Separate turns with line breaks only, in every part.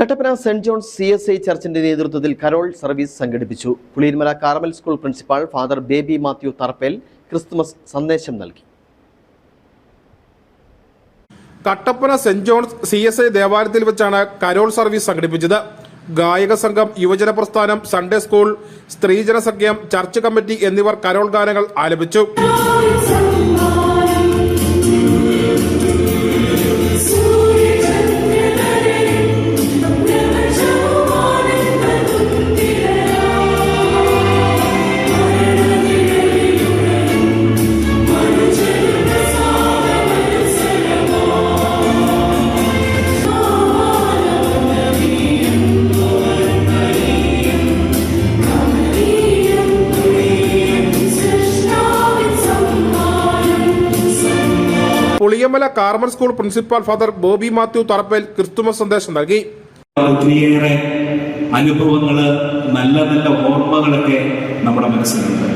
Kattappana saint John's C S I ചർച്ചിന്റെ നേതൃത്വത്തിൽ carol service സംഘടിപ്പിച്ചു. Puliyanmala Carmel school principal father Baby Mathew Tharappel Christmas സന്ദേശം നൽകി.
Kattappana saint John's C S I ദേവാലയത്തിൽ വെച്ചാണ് Carol service സംഘടിപ്പിച്ചത്. ഗായക സംഘം യുവജന പ്രസ്ഥാനം സൺഡേ സ്കൂൾ സ്ത്രീജന സഖ്യം ചർച്ച് കമ്മിറ്റി എന്നിവർ കരോൾ ഗാനങ്ങൾ ആലപിച്ചു. Puliyamala Carmel school principal father Boby Mathew Tharappel Christmas സന്ദേശം നൽകി.
ഒത്തിരിയേറെ അനുഭവങ്ങൾ നല്ല നല്ല ഓർമ്മകളൊക്കെ നമ്മുടെ മനസ്സിലുണ്ട്.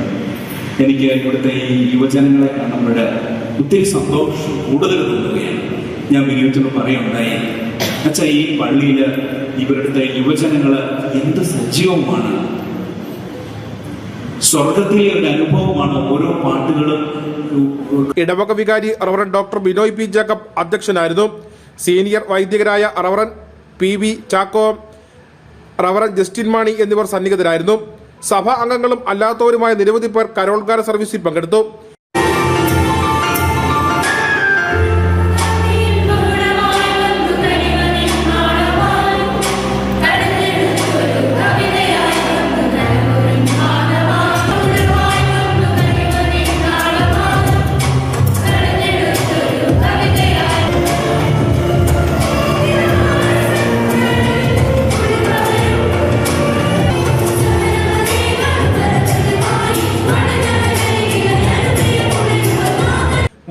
എനിക്ക് ഇവിടുത്തെ ഈ യുവജനങ്ങളെ കാണുമ്പോൾ ഒത്തിരി സന്തോഷം കൂടുതൽ തോന്നുകയാണ്. ഞാൻ വിനോദത്തോട് പറയുണ്ടായി അച്ഛാ ഈ പള്ളിയിൽ ഇവരുടെ യുവജനങ്ങൾ എന്ത് സജീവമാണ്. സ്വർഗത്തിലെ ഒരു അനുഭവമാണ് ഓരോ പാട്ടുകളും
ഇടവക വികാരി reverend doctor Binoy P Jacob അധ്യക്ഷനായിരുന്നു. Senior വൈദികരായ reverend P V Chacko reverend Justin Mani എന്നിവർ സന്നിഹിതരായിരുന്നു. സഭാ അംഗങ്ങളും അല്ലാത്തവരുമായ നിരവധി പേർ കരോൾഗാന സർവീസിൽ പങ്കെടുത്തു.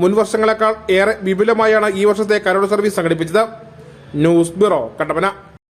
മുൻ വർഷങ്ങളെക്കാൾ ഏറെ വിപുലമായാണ് ഈ വർഷത്തെ കരോൾ സർവീസ് സംഘടിപ്പിച്ചത്. News bureau Kattappana.